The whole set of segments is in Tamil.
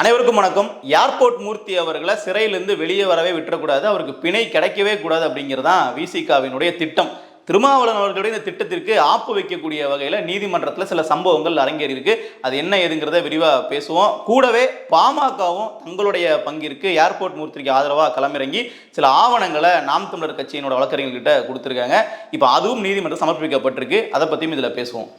அனைவருக்கும் வணக்கம். ஏர்போர்ட் மூர்த்தி அவர்களை சிறையிலிருந்து வெளியே வரவே விட்டுறக்கூடாது. அவருக்கு பிணை கிடைக்கவே கூடாது அப்படிங்கிறது தான் விசிகாவினுடைய திட்டம். திருமாவளவன் அவர்களுடைய இந்த திட்டத்திற்கு ஆப்பு வைக்கக்கூடிய வகையில் நீதிமன்றத்தில் சில சம்பவங்கள் அரங்கேறி இருக்கு. அது என்ன ஏதுங்கிறத விரிவாக பேசுவோம். கூடவே பாமகவும் தங்களுடைய பங்கிற்கு ஏர்போர்ட் மூர்த்திக்கு ஆதரவாக களமிறங்கி சில ஆவணங்களை நாம் தமிழர் கட்சியினோட வழக்கறிஞர்கிட்ட கொடுத்துருக்காங்க. இப்போ அதுவும் நீதிமன்றம் சமர்ப்பிக்கப்பட்டிருக்கு. அதை பற்றியும் இதில் பேசுவோம்.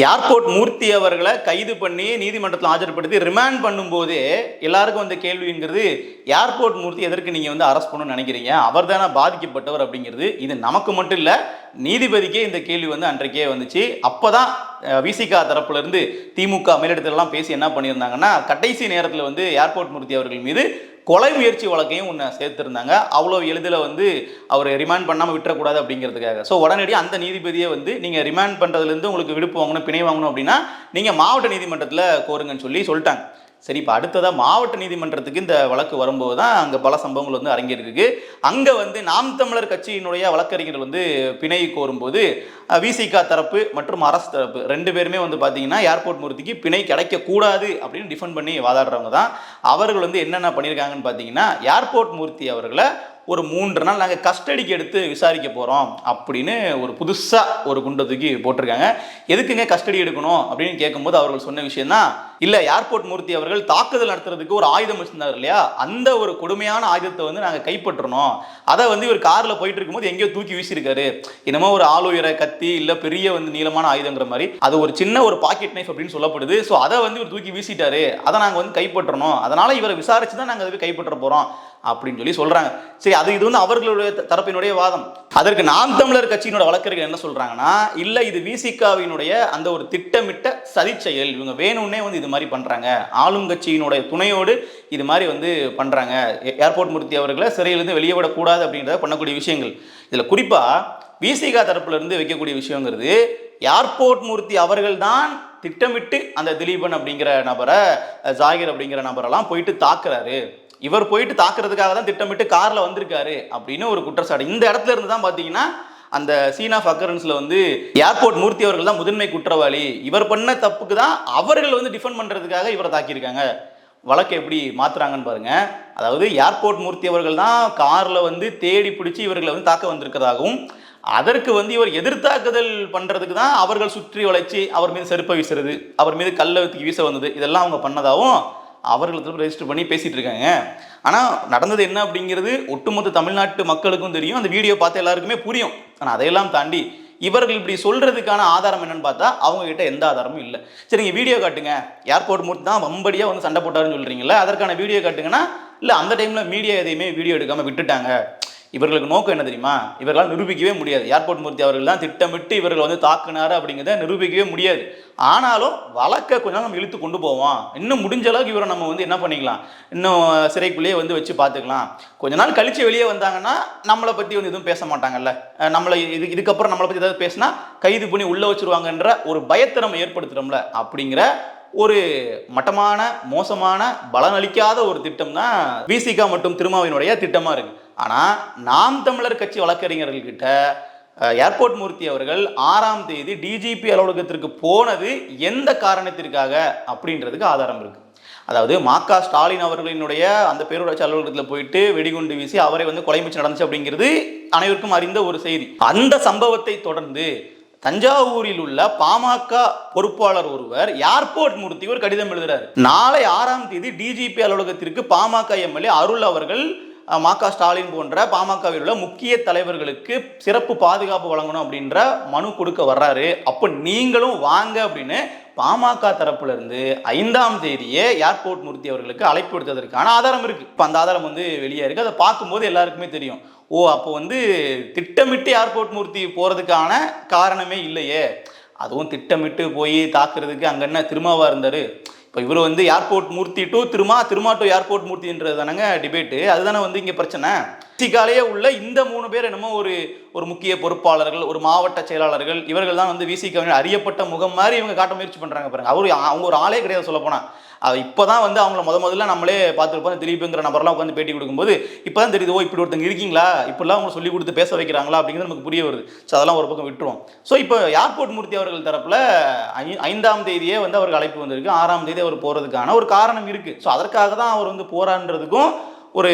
ஏர்போர்ட் மூர்த்தி அவர்களை கைது பண்ணி நீதிமன்றத்தில் ஆஜர்படுத்தி ரிமாண்ட் பண்ணும்போது எல்லாருக்கும் வந்த கேள்விங்கிறது ஏர்போர்ட் மூர்த்தி எதற்கு நீங்கள் வந்து அரெஸ்ட் பண்ணணும்னு நினைக்கிறீங்க? அவர் தானே பாதிக்கப்பட்டவர் அப்படிங்கிறது. இது நமக்கு மட்டும் இல்லை நீதிபதிக்கே இந்த கேள்வி வந்து அன்றைக்கே வந்துச்சு. அப்போ தான் விசிகா தரப்புலேருந்து திமுக மேலிடத்திலலாம் பேசி என்ன பண்ணியிருந்தாங்கன்னா கடைசி நேரத்தில் வந்து ஏர்போர்ட் மூர்த்தி அவர்கள் மீது கொலை முயற்சி வழக்கையும் ஒன்று சேர்த்துருந்தாங்க. அவ்வளோ எளிதில் வந்து அவர் ரிமாண்ட் பண்ணாமல் விட்டுறக்கூடாது அப்படிங்கிறதுக்காக. ஸோ உடனடியாக அந்த நீதிபதியை வந்து நீங்கள் ரிமாண்ட் பண்ணுறதுலேருந்து உங்களுக்கு விடுப்பு வாங்கணும் பிணை வாங்கணும் அப்படின்னா நீங்கள் மாவட்ட நீதிமன்றத்தில் கோருங்கன்னு சொல்லி சொல்லிட்டாங்க. சரி இப்போ அடுத்ததாக மாவட்ட நீதிமன்றத்துக்கு இந்த வழக்கு வரும்போது தான் அங்கே பல சம்பவங்கள் வந்து அரங்கேறிருக்கு. அங்கே வந்து நாம் தமிழர் கட்சியினுடைய வழக்கறிஞர்கள் வந்து பிணை கோரும்போது விசிகா தரப்பு மற்றும் அரசு தரப்பு ரெண்டு பேருமே வந்து பார்த்தீங்கன்னா ஏர்போர்ட் மூர்த்திக்கு பிணை கிடைக்கக்கூடாது அப்படின்னு டிஃபெண்ட் பண்ணி வாதாடுறவங்க தான். அவர்கள் வந்து என்னென்ன பண்ணியிருக்காங்கன்னு பார்த்தீங்கன்னா ஏர்போர்ட் மூர்த்தி அவர்களை ஒரு மூன்று நாள் நாங்கள் கஸ்டடிக்கு எடுத்து விசாரிக்க போகிறோம் அப்படின்னு ஒரு புதுசாக ஒரு குண்டை தூக்கி போட்டிருக்காங்க. எதுக்குங்க கஸ்டடி எடுக்கணும் அப்படின்னு கேட்கும்போது அவர்கள் சொன்ன விஷயம் தான் இல்லை ஏர்போர்ட் மூர்த்தி அவர்கள் தாக்குதல் நடத்துறதுக்கு ஒரு ஆயுதம் வச்சிருந்தார் இல்லையா? அந்த ஒரு கொடுமையான ஆயுதத்தை வந்து நாங்கள் கைப்பற்றணும். அதை வந்து இவர் காரில் போயிட்டு இருக்கும்போது எங்கேயோ தூக்கி வீசியிருக்காரு. என்னமோ ஒரு ஆளுயர கத்தி இல்லை பெரிய வந்து நீளமான ஆயுதங்கிற மாதிரி. அது ஒரு சின்ன ஒரு பாக்கெட் நைஃப் அப்படின்னு சொல்லப்படுது. ஸோ அதை வந்து இவர் தூக்கி வீசிட்டாரு. அதை நாங்கள் வந்து கைப்பற்றணும். அதனால இவரை விசாரிச்சு தான் நாங்கள் அதை கைப்பற்ற போகிறோம் அப்படின்னு சொல்லி சொல்றாங்க. சரி அது இது வந்து அவர்களுடைய தரப்பினுடைய வாதம். அதற்கு நாம் தமிழர் கட்சியினோட வழக்கறிஞர் என்ன சொல்றாங்கன்னா இல்ல இது விசிகாவினுடைய அந்த ஒரு திட்டமிட்ட சதி செயல் இவங்க வேணும்னே வந்து இது மாதிரி பண்றாங்க. ஆளுங்கட்சியினுடைய துணையோடு இது மாதிரி வந்து பண்றாங்க. ஏ- ஏர்போர்ட் மூர்த்தி அவர்களை சிறையிலிருந்து வெளியே விடக்கூடாது அப்படின்றத பண்ணக்கூடிய விஷயங்கள். இதுல குறிப்பா விசிகா தரப்புல இருந்து வைக்கக்கூடிய விஷயங்கிறது ஏர்போர்ட் மூர்த்தி அவர்கள் தான் திட்டமிட்டு அந்த திலீபன் அப்படிங்கிற நபரை ஜாகிர் அப்படிங்கிற நபரெல்லாம் போயிட்டு தாக்குறாரு. இவர் போயிட்டு தாக்குறதுக்காக தான் திட்டமிட்டு கார்ல வந்திருக்காரு அப்படின்னு ஒரு குற்றச்சாட்டு. இந்த இடத்துல இருந்து தான் பாத்தீங்கன்னா அந்த சீன் ஆஃப் அக்கரன்ஸ்ல வந்து ஏர்போர்ட் மூர்த்தி அவர்கள் தான் முதன்மை குற்றவாளி. இவர் பண்ண தப்புக்கு தான் அவர்கள் வந்து டிஃபெண்ட் பண்றதுக்காக இவரை தாக்கியிருக்காங்க. வழக்கை எப்படி மாத்துறாங்கன்னு பாருங்க. அதாவது ஏர்போர்ட் மூர்த்தி அவர்கள் தான் கார்ல வந்து தேடி பிடிச்சி இவர்களை வந்து தாக்க வந்திருக்கிறதாகவும் அதற்கு வந்து இவர் எதிர்த்தாக்குதல் பண்றதுக்கு தான் அவர்கள் சுற்றி வளைச்சி அவர் மீது செருப்பை வீசுறது அவர் மீது கல்லை வீச வந்தது இதெல்லாம் அவங்க பண்ணதாகவும் அவர்கள் ரெஜிஸ்டர் பண்ணி பேசிட்டு இருக்காங்க. ஆனால் நடந்தது என்ன அப்படிங்கிறது ஒட்டுமொத்த தமிழ்நாட்டு மக்களுக்கும் தெரியும். அந்த வீடியோ பார்த்து எல்லாருக்குமே புரியும். ஆனால் அதையெல்லாம் தாண்டி இவர்கள் இப்படி சொல்றதுக்கான ஆதாரம் என்னன்னு பார்த்தா அவங்க கிட்ட எந்த ஆதாரமும் இல்லை. சரிங்க வீடியோ காட்டுங்க. ஏர்போர்ட் மூர்த்தி தான் வம்படியாக வந்து சண்டை போட்டாருன்னு சொல்றீங்களா அதற்கான வீடியோ காட்டுங்கன்னா இல்லை அந்த டைம்ல மீடியா எதையுமே வீடியோ எடுக்காம விட்டுட்டாங்க. இவர்களுக்கு நோக்கம் என்ன தெரியுமா? இவர்களால் நிரூபிக்கவே முடியாது. ஏர்போர்ட் மூர்த்தி அவர்கள் தான் திட்டமிட்டு இவர்கள் வந்து தாக்குனாரு அப்படிங்கிறத நிரூபிக்கவே முடியாது. ஆனாலும் வழக்கை கொஞ்சம் நாள் நம்ம இழுத்து கொண்டு போவோம். இன்னும் முடிஞ்ச அளவுக்கு இவரை நம்ம வந்து என்ன பண்ணிக்கலாம்? இன்னும் சிறைக்குள்ளேயே வந்து வச்சு பார்த்துக்கலாம். கொஞ்ச நாள் கழிச்சு வெளியே வந்தாங்கன்னா நம்மளை பற்றி வந்து எதுவும் பேச மாட்டாங்கல்ல. நம்மளை இது இதுக்கப்புறம் நம்மளை பற்றி ஏதாவது பேசினா கைது பண்ணி உள்ளே வச்சிருவாங்கன்ற ஒரு பயத்தை நம்ம ஏற்படுத்துகிறோம்ல அப்படிங்கிற ஒரு மட்டமான மோசமான பலனளிக்காத ஒரு திட்டம் தான் விசிகா மற்றும் திருமாவினுடைய திட்டமாக இருக்குது ஆனால் நாம் தமிழர் கட்சி வழக்கறிஞர்கள்கிட்ட ஏர்போர்ட் மூர்த்தி அவர்கள் ஆறாம் தேதி டிஜிபி அலுவலகத்திற்கு போனது எந்த காரணத்திற்காக அப்படின்றதுக்கு ஆதாரம் இருக்குது அதாவது மாக்கா ஸ்டாலின் அவர்களினுடைய அந்த பேரூராட்சி அலுவலகத்தில் போயிட்டு வெடிகுண்டு வீசி அவரை வந்து கொலை முயற்சி நடந்துச்சு அப்படிங்கிறது அனைவருக்கும் அறிந்த ஒரு செய்தி. அந்த சம்பவத்தை தொடர்ந்து தஞ்சாவூரில் உள்ள பாமக பொறுப்பாளர் ஒருவர் ஏர்போர்ட் மூர்த்தி ஒரு கடிதம் எழுதுறாரு. நாளை ஆறாம் தேதி டிஜிபி அலுவலகத்திற்கு பாமக எம்எல்ஏ அருள் அவர்கள் மாக்கா ஸ்டாலின் போன்ற பாமகவில் உள்ள முக்கிய தலைவர்களுக்கு சிறப்பு பாதுகாப்பு வழங்கணும் அப்படின்ற மனு கொடுக்க வர்றாரு. அப்போ நீங்களும் வாங்க அப்படின்னு பாமக தரப்புல இருந்து ஐந்தாம் தேதியே ஏர்போர்ட் மூர்த்தி அவர்களுக்கு அழைப்பு விடுத்ததற்கான ஆதாரம் இருக்கு. இப்போ அந்த ஆதாரம் வந்து வெளியே இருக்கு. அதை பார்க்கும்போது எல்லாருக்குமே தெரியும். ஓ அப்போ வந்து திட்டமிட்டு ஏர்போர்ட் மூர்த்தி போறதுக்கான காரணமே இல்லையே. அதுவும் திட்டமிட்டு போய் தாக்குறதுக்கு அங்க என்ன திருமாவா இருந்தாரு? இப்போ இவர் வந்து airport Murthy to Thiruma Thiruma to airport மூர்த்தின்றது தானங்க டிபேட்டு அதுதானே வந்து இங்கே பிரச்சனை? சிகாலேயே உள்ள இந்த மூணு பேர் என்னமோ ஒரு ஒரு முக்கிய பொறுப்பாளர்கள் ஒரு மாவட்ட செயலாளர்கள் இவர்கள் தான் வந்து விசிகாவின் அறியப்பட்ட முகம் மாதிரி இவங்க காட்ட முயற்சி பண்ணுறாங்க பாருங்க. அவர் அவங்க ஒரு ஆளே கிடையாது சொல்லப்போனால் இப்போ அது இப்போதான் வந்து அவங்கள முத முதல்ல நம்மளே பார்த்துருப்போம் திலீப்புங்கிற நபர்லாம் உட்காந்து பேட்டி கொடுக்கும்போது இப்போ தான் தெரியுது ஓ இப்படி ஒருத்தங்க இருக்கீங்களா? இப்படிலாம் அவங்க சொல்லி கொடுத்து பேச வைக்கிறாங்களா? அப்படிங்கிறது நமக்கு புரிய வருது. ஸோ அதெல்லாம் ஒரு பக்கம் விட்டுருவோம். ஸோ இப்போ ஏர்போர்ட் மூர்த்தி அவர்கள் தரப்பில் ஐ- ஐந்தாம் தேதியே வந்து அவருக்கு அழைப்பு வந்திருக்கு. ஆறாம் தேதி அவர் போகிறதுக்கான ஒரு காரணம் இருக்குது ஸோ அதற்காக தான் அவர் வந்து போரான்றதுக்கும் ஒரு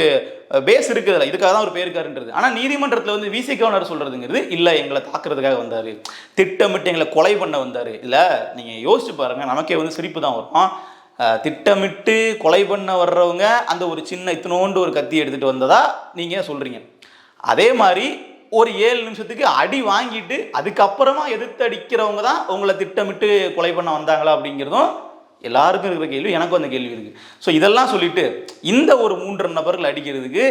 பேஸ் இருக்குதுல்ல இதுக்காக தான் அவர் போயிருக்காருன்றது. ஆனால் நீதிமன்றத்தில் வந்து விசி கவர்னர் சொல்கிறதுங்கிறது இல்லை எங்களை தாக்குறதுக்காக வந்தார். திட்டமிட்டு எங்களை கொலை பண்ண வந்தார். இல்லை நீங்கள் யோசிச்சு பாருங்கள் நமக்கே வந்து சிரிப்பு தான் வரும். திட்டமிட்டு கொலை பண்ண வர்றவங்க அந்த ஒரு சின்ன இத்தினோண்டு ஒரு கத்தி எடுத்துகிட்டு வந்ததா நீங்கள் சொல்கிறீங்க அதே மாதிரி ஒரு ஏழு நிமிஷத்துக்கு அடி வாங்கிட்டு அதுக்கப்புறமா எதிர்த்து அடிக்கிறவங்க தான் உங்களை திட்டமிட்டு கொலை பண்ண வந்தாங்களா அப்படிங்கிறதும் எல்லாருக்கும் இருக்கிற கேள்வி எனக்கும் அந்த கேள்வி இருக்கு. ஸோ இதெல்லாம் சொல்லிட்டு இந்த ஒரு மூன்று நபர்கள் அடிக்கிறதுக்கு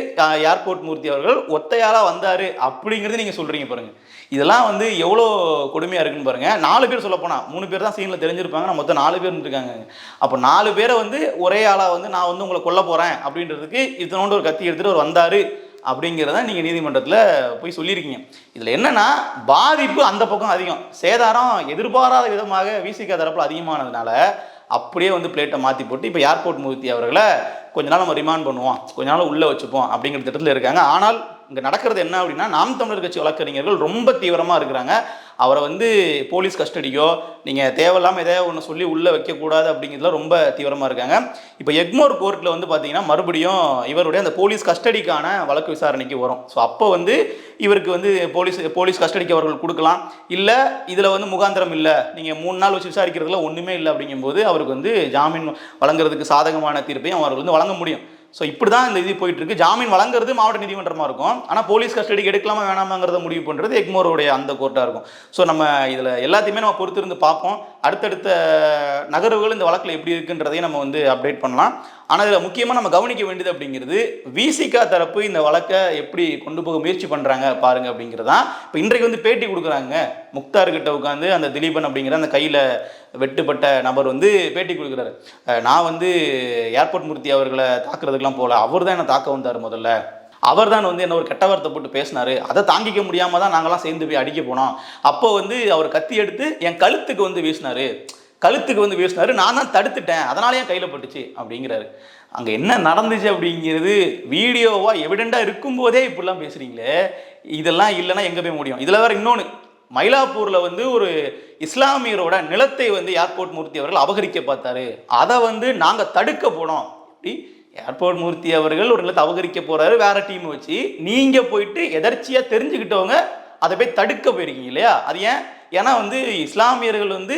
ஏர்போர்ட் மூர்த்தி அவர்கள் ஒத்தையாளா வந்தாரு அப்படிங்கிறது நீங்க சொல்றீங்க பாருங்க. இதெல்லாம் வந்து எவ்வளோ கொடுமையா இருக்குன்னு பாருங்க. நாலு பேர் சொல்ல போனா மூணு பேர் தான் சீனில் தெரிஞ்சிருப்பாங்க. நான் மொத்தம் நாலு பேர் இருக்காங்க அப்போ நாலு பேரை வந்து ஒரே ஆளா வந்து நான் வந்து உங்களை கொல்ல போறேன் அப்படின்றதுக்கு இத்தனோண்டு ஒரு கத்தி எடுத்துட்டு அவர் வந்தாரு அப்படிங்கிறத நீங்கள் நீதிமன்றத்தில் போய் சொல்லியிருக்கீங்க. இதில் என்னன்னா பாதிப்பு அந்த பக்கம் அதிகம். சேதாரம் எதிர்பாராத விதமாக விசிக தரப்பில் அதிகமானதுனால அப்படியே வந்து பிளேட்டை மாற்றி போட்டு இப்போ ஏர்போர்ட் மூர்த்தி அவர்களை கொஞ்ச நாள் நம்ம ரிமாண்ட் பண்ணுவோம். கொஞ்ச நாள் உள்ளே வச்சுப்போம் அப்படிங்கிற திட்டத்தில் இருக்காங்க. ஆனால் இங்கே நடக்கிறது என்ன அப்படின்னா நாம் தமிழர் கட்சி வழக்கறிஞர்கள் ரொம்ப தீவிரமாக இருக்கிறாங்க. அவரை வந்து போலீஸ் கஸ்டடியோ நீங்கள் தேவையில்லாமல் எதாவது ஒன்று சொல்லி உள்ளே வைக்கக்கூடாது அப்படிங்கிறதுல ரொம்ப தீவிரமாக இருக்காங்க. இப்போ எக்மோர் கோர்ட்டில் வந்து பார்த்தீங்கன்னா மறுபடியும் இவருடைய அந்த போலீஸ் கஸ்டடிக்கான வழக்கு விசாரணைக்கு வரும். ஸோ அப்போ வந்து இவருக்கு வந்து போலீஸ் போலீஸ் கஸ்டடிக்கு அவர்கள் கொடுக்கலாம். இல்லை இதில் வந்து முகாந்திரம் இல்லை. நீங்கள் மூணு நாள் வச்சு விசாரிக்கிறதுல ஒன்றுமே இல்லை அப்படிங்கும்போது அவருக்கு வந்து ஜாமீன் வழங்குறதுக்கு சாதகமான தீர்ப்பையும் அவர்கள் வந்து வழங்க முடியும். ஸோ இப்படி தான் இந்த இது போயிட்டு இருக்கு ஜாமீன் வழங்குறது மாவட்ட நீதிமன்றமாக இருக்கும். ஆனால் போலீஸ் கஸ்டடிக்கு எடுக்கலாமா வேணாமாங்கிறத முடிவு பண்ணுறது எக்மோருடைய அந்த கோர்ட்டாக இருக்கும். ஸோ நம்ம இதில் எல்லாத்தையுமே நம்ம பொறுத்திருந்து பார்ப்போம். அடுத்தடுத்த நகர்வுகள் இந்த வழக்கில் எப்படி இருக்குன்றதையும் நம்ம வந்து அப்டேட் பண்ணலாம். ஆனால் இதில் முக்கியமாக நம்ம கவனிக்க வேண்டியது அப்படிங்கிறது விசிகா தரப்பு இந்த வழக்கை எப்படி கொண்டு போக முயற்சி பண்ணுறாங்க பாருங்க அப்படிங்கிறது தான் இப்போ இன்றைக்கு வந்து பேட்டி கொடுக்குறாங்க. முக்தார் கிட்ட உட்காந்து அந்த திலீபன் அப்படிங்கிற அந்த கையில் வெட்டுப்பட்ட நபர் வந்து பேட்டி கொடுக்குறாரு. நான் வந்து ஏர்போர்ட் மூர்த்தி அவர்களை தாக்குறதுக்கெல்லாம் போகல. அவர் தான் என்னை தாக்க வந்தார் முதல்ல. அவர் தான் வந்து என்ன ஒரு கெட்ட வார்த்தை போட்டு பேசினாரு. அதை தாங்கிக்க முடியாம தான் நாங்களாம் சேர்ந்து போய் அடிக்க போனோம். அப்போ வந்து அவர் கத்தி எடுத்து என் கழுத்துக்கு வந்து வீசினாரு. கழுத்துக்கு வந்து வீசினாரு. நான் தான் தடுத்துட்டேன். அதனால என் கையில் பட்டுச்சு அப்படிங்கிறாரு. அங்கே என்ன நடந்துச்சு அப்படிங்கிறது வீடியோவா எவிடெண்டாக இருக்கும்போதே இப்படிலாம் பேசுறீங்களே. இதெல்லாம் இல்லைன்னா எங்கே போய் முடியும்? இதில் வேற இன்னொன்று மயிலாப்பூரில் வந்து ஒரு இஸ்லாமியரோட நிலத்தை வந்து ஏர்போர்ட் மூர்த்தி அவர்கள் அபகரிக்க பார்த்தாரு. அதை வந்து நாங்கள் தடுக்க போனோம். இப்படி ஏர்போர்ட் மூர்த்தி அவர்கள் ஒரு நிலத்தை அபகரிக்க போறாரு வேற டீம் வச்சு. நீங்க போயிட்டு எதர்ச்சியா தெரிஞ்சுக்கிட்டவங்க அதை போய் தடுக்க போயிருக்கீங்க இல்லையா? அது ஏன்? ஏன்னா வந்து இஸ்லாமியர்கள் வந்து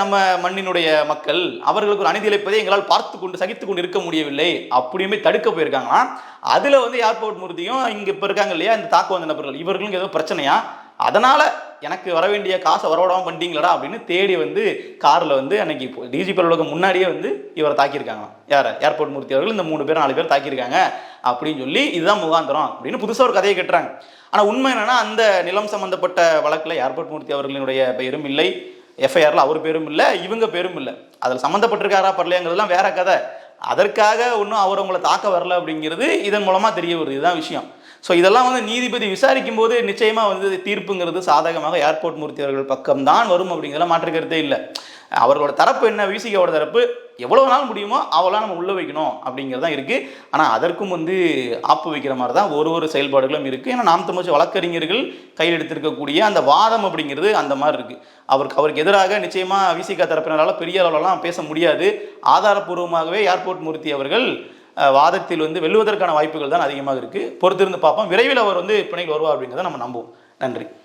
நம்ம மண்ணினுடைய மக்கள் அவர்களுக்கு ஒரு அநீதி இழைப்பதை எங்களால் பார்த்து கொண்டு சகித்து கொண்டு இருக்க முடியவில்லை. அப்படியுமே தடுக்க போயிருக்காங்கன்னா அதுல வந்து ஏர்போர்ட் மூர்த்தியும் இங்க இப்ப இருக்காங்க இல்லையா இந்த தாக்கு வந்த நபர்கள் இவர்களுக்கு ஏதோ பிரச்சனையா? அதனால எனக்கு வர வேண்டிய காசை வரவிடாம பண்ணிட்டீங்களடா அப்படின்னு தேடி வந்து கார்ல வந்து அன்னைக்கு டிஜிபி அலுவலகம் முன்னாடியே வந்து இவரை தாக்கியிருக்காங்க. யார? ஏர்போர்ட் மூர்த்தி அவர்கள். இந்த மூணு பேர் நாலு பேர் தாக்கியிருக்காங்க அப்படின்னு சொல்லி இதுதான் முகாந்திரம் அப்படின்னு புதுசா ஒரு கதையை கட்டுறாங்க. ஆனா உண்மை என்னன்னா அந்த நிலம் சம்பந்தப்பட்ட வழக்குல ஏர்போர்ட் மூர்த்தி அவர்களினுடைய பெயரும் இல்லை. எஃப்ஐஆர்ல அவர் பேரும் இல்லை இவங்க பேரும் இல்லை. அதில் சம்மந்தப்பட்டிருக்காரா பரலையாங்கிறதுலாம் வேற கதை. அதற்காக ஒன்றும் அவர் உங்களை தாக்க வரல அப்படிங்கிறது இதன் மூலமா தெரிய வருது. இதுதான் விஷயம். ஸோ இதெல்லாம் வந்து நீதிபதி விசாரிக்கும் போது நிச்சயமா வந்து தீர்ப்புங்கிறது சாதகமாக ஏர்போர்ட் மூர்த்தி அவர்கள் பக்கம்தான் வரும் அப்படிங்கிறத மாற்று கருத்தே இல்லை. அவர்களோட தரப்பு என்ன? விசிகாவோட தரப்பு. எவ்வளவு நாள் முடியுமோ அவ்வளோ நம்ம உள்ள வைக்கணும் அப்படிங்கிறது தான் இருக்கு. ஆனால் அதற்கும் வந்து ஆப்பு வைக்கிற மாதிரி தான் ஒரு ஒரு செயல்பாடுகளும் இருக்கு. ஏன்னா நாம் தமிழ் வழக்கறிஞர்கள் கையில் எடுத்திருக்கக்கூடிய அந்த வாதம் அப்படிங்கிறது அந்த மாதிரி இருக்கு. அவருக்கு அவருக்கு எதிராக நிச்சயமா விசிகா தரப்பினரால் பெரிய அளவுலலாம் பேச முடியாது. ஆதாரப்பூர்வமாகவே ஏர்போர்ட் மூர்த்தி அவர்கள் வாதத்தில் வந்து வெல்லுவதற்கான வாய்ப்புகள் தான் அதிகமாக இருக்குது பொறுத்திருந்து பார்ப்போம். விரைவில் அவர் வந்து பிணையில் வருவார் அப்படிங்கிறத நம்ம நம்புவோம். நன்றி.